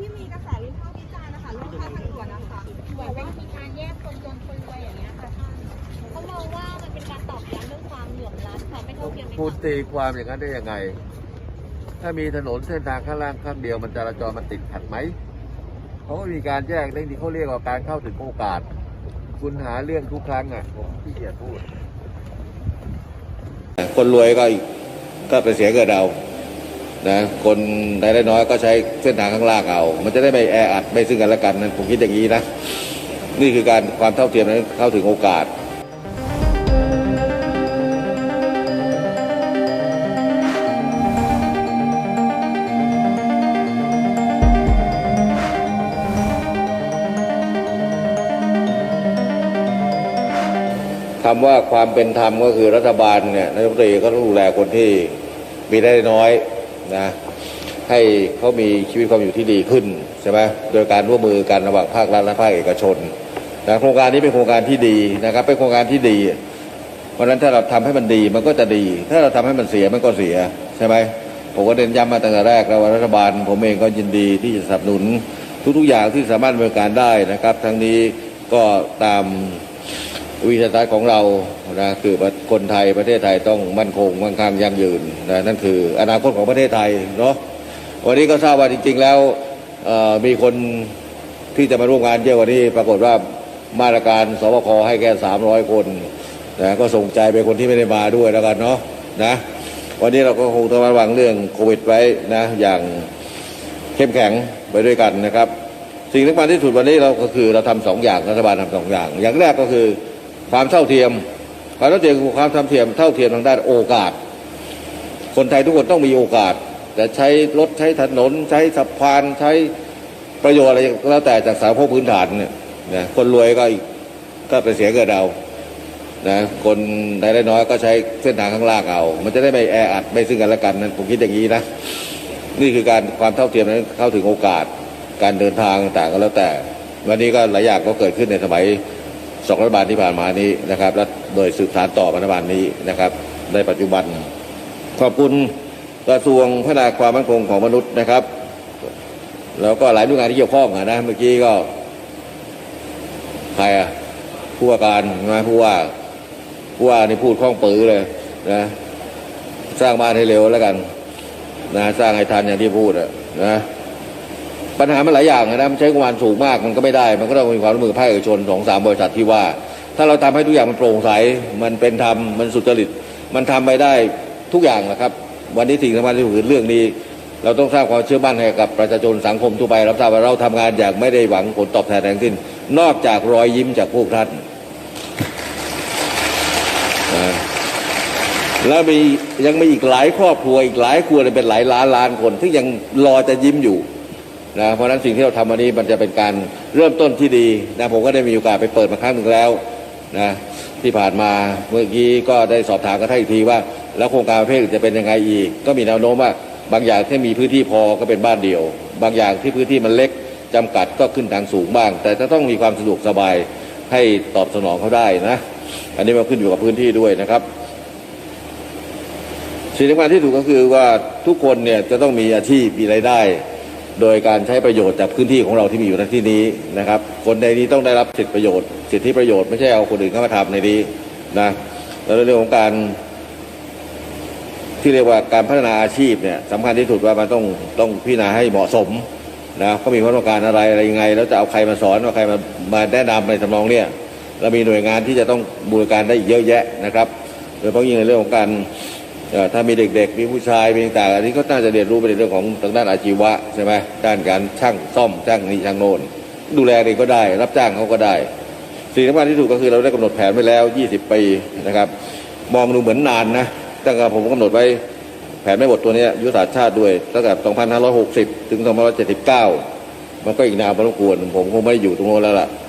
ที่มีกระแสวิพากษ์วิจารณ์นะคะเรื่องค่าทางด่วนนะคะเหมือนเป็นมีการแยกคนจนคนรวยอย่างเงี้ยค่ะท่านเขามองว่ามันเป็นการตอกย้ำเรื่องความเหลื่อมล้ำความไม่เท่าเทียมในพูดสังคมตีความอย่างนั้นได้ยังไง ถ้ามีถนนเส้นทางข้างล่างข้างเดียวมันจราจรมันติดขัดไหมเขาก็มีการแยกเรื่องที่เขาเรียกว่าการเข้าถึงโอกาส คุณหาเรื่องทุกครั้งอะผมขี้เกียจพูด คนรวยก็อีกก็เป็นเสียเกิดเอา นะคนรายได้น้อยก็ใช้เส้นทางข้างล่างเอา มันจะได้ไม่แออัดไม่ซึ่งกันและกันนะผมคิดอย่างนี้นะ นี่คือการความเท่าเทียมนั้นเข้าถึงโอกาสคำว่าความเป็นธรรมก็คือรัฐบาลเนี่ยนายกรัฐมนตรีก็ต้องดูแลคนที่มีได้น้อย นะให้เขามีชีวิตความอยู่ที่ดีขึ้นใช่ไหมโดยการร่วมมือกันระหว่างภาครัฐและภาคเอกชนนะโครงการนี้เป็นโครงการที่ดีนะครับเป็นโครงการที่ดีเพราะฉะนั้นถ้าเราทำให้มันดีมันก็จะดี ถ้าเราทำให้มันเสียมันก็เสียใช่ไหมผมก็เน้นย้ำมาตั้งแต่แรกแล้วว่ารัฐบาล ผมเองก็ยินดีที่จะสนับสนุนทุกๆอย่างที่สามารถดำเนินการได้นะครับ ทั้งนี้ก็ตาม วิสัยทัศน์ของเรานะคือคนไทยประเทศไทยต้องมั่นคงมั่งคั่งยั่งยืนนะนั่นคืออนาคตของประเทศไทยเนาะวันนี้ก็ทราบว่าจริง ๆ แล้วมีคนที่จะมาร่วมงานเยอะกว่านี้ปรากฏว่ามาตรการสบคให้แค่300 คนนะก็ส่งใจไปคนที่ไม่ได้มาด้วยแล้วกันเนาะนะวันนี้เราก็คงต้องระวังเรื่องโควิดไว้นะอย่างเข้มแข็งไปด้วยกันนะครับ สิ่งที่สำคัญที่สุดวันนี้เราก็คือเราทำสองอย่างรัฐบาลทำสองอย่าง อย่างแรกก็คือ ความเท่าเทียมความเท่าเทียมคือความเท่าเทียมเท่าเทียมทางด้านโอกาส คนไทยทุกคนต้องมีโอกาสจะใช้รถใช้ถนน ใช้สะพานใช้ประโยชน์อะไรแล้วแต่จากสาธารณพื้นฐานเนี่ยนะคนรวยก็อีกก็เป็นเสียเกิดเอานะคนรายได้น้อยก็ใช้เส้นทางข้างล่างเอา มันจะได้ไม่แออัดไม่ซึ่งกันและกันนะผมคิดอย่างนี้นะ นี่คือการความเท่าเทียมนั้นเข้าถึงโอกาส การเดินทางต่างๆก็แล้วแต่ วันนี้ก็หลายอย่างก็เกิดขึ้นในสมัย สองรัฐบาลที่ผ่านมานี้นะครับและโดยสืบสานต่อรัฐบาลนี้นะครับ ในปัจจุบัน ขอบคุณกระทรวงพัฒนาความมั่นคงของมนุษย์นะครับแล้วก็หลายหน่วยงานที่เกี่ยวข้องนะเมื่อกี้ก็ใครอะผู้ว่าการใช่ไหมผู้ว่าผู้ว่านี่พูดคล่องปือเลยนะสร้างบ้านให้เร็วแล้วกัน นะ สร้างให้ทันอย่างที่พูดอะนะ ปัญหามันหลายอย่างนะมันใช้งบประมาณสูงมากมันก็ไม่ได้ มันก็ต้องมีความร่วมมือภาคเอกชนสองสามบริษัทที่ว่า ถ้าเราทำให้ทุกอย่างมันโปร่งใสมันเป็นธรรมมันสุจริต มันทำไปได้ทุกอย่างนะครับ วันนี้สิ่งสำคัญที่สุดคือเรื่องนี้ เราต้องสร้างความเชื่อมั่นให้กับประชาชนสังคมทั่วไปรับทราบว่าเราทำงานอย่างไม่ได้หวังผลตอบแทนใดทั้งสิ้น นอกจากรอยยิ้มจากพวกท่านแล้วมียังมีอีกหลายครอบครัวอีกหลายครัวเลยเป็นหลายล้านล้านคนที่ยังรอจะยิ้มอยู่ นะเพราะนั้นสิ่งที่เราทำวันนี้มันจะเป็นการเริ่มต้นที่ดีนะผมก็ได้มีโอกาสไปเปิดมาครั้งหนึ่งแล้วนะที่ผ่านมาเมื่อกี้ก็ได้สอบถามกันท่านอีกทีว่า แล้วโครงการประเภทจะเป็นยังไงอีก ก็มีแนวโน้มว่าบางอย่างที่มีพื้นที่พอก็เป็นบ้านเดี่ยว บางอย่างที่พื้นที่มันเล็กจำกัดก็ขึ้นทางสูงบ้าง แต่จะต้องมีความสะดวกสบายให้ตอบสนองเขาได้นะ อันนี้มันขึ้นอยู่กับพื้นที่ด้วยนะครับสิ่งสำคัญที่สุดก็คือว่าทุกคนเนี่ยจะต้องมีอาชีพมีรายได้ โดยการใช้ประโยชน์จากพื้นที่ของเราที่มีอยู่ในที่นี้นะครับ คนในนี้ต้องได้รับสิทธิประโยชน์ สิทธิประโยชน์ไม่ใช่เอาคนอื่นเข้ามาทำในนี้นะแล้วเรื่องของการ ที่เรียกว่าการพัฒนาอาชีพเนี่ยสำคัญที่สุดว่ามันต้องต้องพิจารณาให้เหมาะสมนะเขามีความต้องการอะไรอะไรยังไง แล้วจะเอาใครมาสอนเอาใครมามาแนะนำในทำนองเนี่ยเรามีหน่วยงานที่จะต้องบูรการได้เยอะแยะนะครับ โดยเฉพาะยิ่งในเรื่องของการ ถ้ามีเด็ก ๆ มีผู้ชายมีต่างอันนี้ก็น่าจะเรียนรู้ไปในเรื่องของทางด้านอาชีวะใช่ไหมด้านการช่างซ่อมช่างนี่ช่างโน่นดูแลเองก็ได้ รับจ้างเขาก็ได้ สิ่งสำคัญที่สุดก็คือเราได้กำหนดแผนไว้แล้ว 20 ปีนะครับ มองดูเหมือนนานนะตั้งแต่ผมกำหนดไว้แผนไม่หมดตัวนี้ยุทธศาสตร์ชาติด้วยตั้งแต่2560 ถึง 2579 มันก็อีกนานพอสมควรผมคงไม่อยู่ตรงโน้นแล้วล่ะ